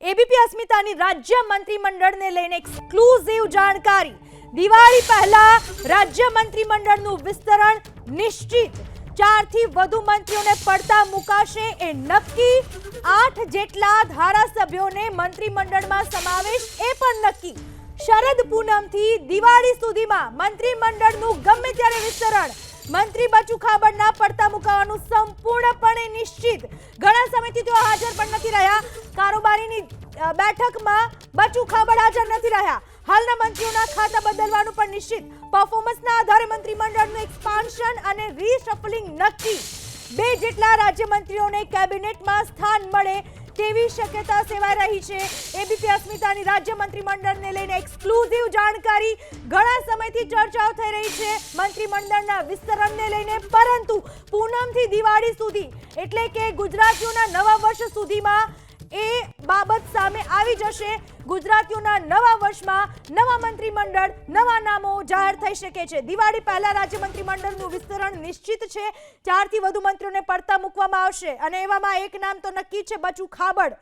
ABP અસ્મિતાની રાજ્ય મંત્રીમંડળને લઈને exclusive જાણકારી. દિવાળી પહેલા રાજ્ય મંત્રીમંડળનું વિસ્તરણ નિશ્ચિત. ચારથી વધુ મંત્રીઓને પડતા મુકાશે એ નક્કી. આઠ જેટલા ધારાસભ્યોને મંત્રીમંડળમાં સમાવેશ એ પણ નક્કી. શરદ પૂનમથી દિવાળી સુધીમાં મંત્રીમંડળનું ગમે ત્યારે વિસ્તરણ. મંત્રી બચુ ખાબડના પડતા મુકાવાનું સંપૂર્ણપણે નિશ્ચિત. ઘણા સમયથી તેઓ હાજર પણ નથી રહ્યા. કારોબારીની બેઠકમાં બચુ ખાબડ હાજર નથી રહ્યા. હાલના મંત્રીઓના ખાતા બદલવાનું પણ નિશ્ચિત. પરફોર્મન્સના આધારે મંત્રીમંડળનું એક્સપાન્શન અને રીશફલિંગ નક્કી. બે જેટલા રાજ્યમંત્રીઓને કેબિનેટમાં સ્થાન મળે તેવી શક્યતા સેવાઈ રહી છે? એબીપી અસ્મિતાની રાજ્ય મંત્રીમંડળને લઈને એક્સક્લુઝિવ જાણકારી. ઘણા સમયથી ચર્ચાઓ થઈ રહી છે મંત્રીમંડળના વિસ્તરણને લઈને, પરંતુ પૂનમથી દિવાળી સુધી, એટલે કે ગુજરાતીઓના નવા વર્ષ સુધીમાં એ બાબત સામે આવી જશે. ગુજરાતીઓના નવા વર્ષમાં નવા મંત્રીમંડળ, નવા નામો જાહેર થઈ શકે છે. દિવાળી પહેલા રાજ્ય મંત્રીમંડળનું વિસ્તરણ નિશ્ચિત છે. ચારથી વધુ મંત્રીઓને પડતા મૂકવામાં આવશે. અને એવામાં એક નામ તો નક્કી છે, બચુ ખાબડ.